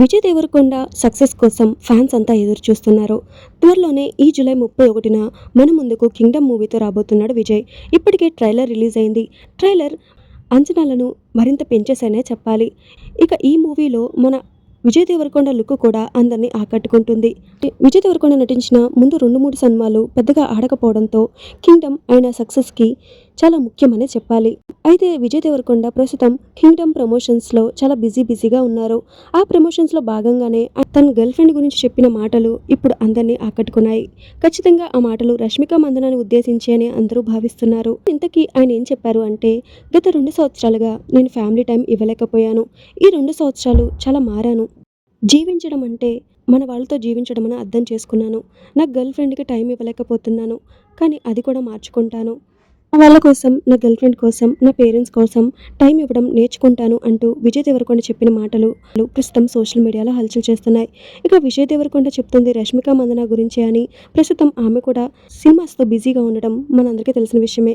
Vijay Devarakonda success కోసం fans అంతా ఎదురు చూస్తున్నారు త్వరలోనే ఈ జూలై ముప్పై ఒకటిన మన ముందుకు కింగ్డమ్ మూవీతో రాబోతున్నాడు విజయ్. ఇప్పటికే ట్రైలర్ రిలీజ్ అయింది. ట్రైలర్ అంచనాలను మరింత పెంచేసనే చెప్పాలి. ఇక ఈ మూవీలో మన విజయ్ దేవరకొండ లుక్ కూడా అందరినీ ఆకట్టుకుంటుంది. విజయ్ దేవరకొండ నటించిన ముందు రెండు మూడు సినిమాలు పెద్దగా ఆడకపోవడంతో కింగ్డమ్ అయిన సక్సెస్కి చాలా ముఖ్యమనే చెప్పాలి. అయితే విజయ్ దేవరకొండ ప్రస్తుతం కింగ్డమ్ ప్రమోషన్స్లో చాలా బిజీ బిజీగా ఉన్నారు. ఆ ప్రమోషన్స్లో భాగంగానే తన గర్ల్ ఫ్రెండ్ గురించి చెప్పిన మాటలు ఇప్పుడు అందరినీ ఆకట్టుకున్నాయి. ఖచ్చితంగా ఆ మాటలు రష్మిక మందనాన్ని ఉద్దేశించి అని అందరూ భావిస్తున్నారు. ఇంతకీ ఆయన ఏం చెప్పారు అంటే గత రెండు సంవత్సరాలుగా నేను ఫ్యామిలీ టైం ఇవ్వలేకపోయాను. ఈ రెండు సంవత్సరాలు చాలా మారాను. జీవించడం అంటే మన వాళ్ళతో జీవించడం అని అర్థం చేసుకున్నాను. నా గర్ల్ ఫ్రెండ్కి టైం ఇవ్వలేకపోతున్నాను. కానీ అది కూడా మార్చుకుంటాను. వాళ్ళ కోసం నా గర్ల్ ఫ్రెండ్ కోసం నా పేరెంట్స్ కోసం టైం ఇవ్వడం నేర్చుకుంటాను అంటూ విజయ్ దేవరకొండ చెప్పిన మాటలు ప్రస్తుతం సోషల్ మీడియాలో హల్చల్ చేస్తున్నాయి. ఇక విజయ్ దేవరకొండ చెప్తుంది రష్మిక మందన గురించే అని. ప్రస్తుతం ఆమె కూడా సినిమాస్తో బిజీగా ఉండడం మనందరికీ తెలిసిన విషయమే.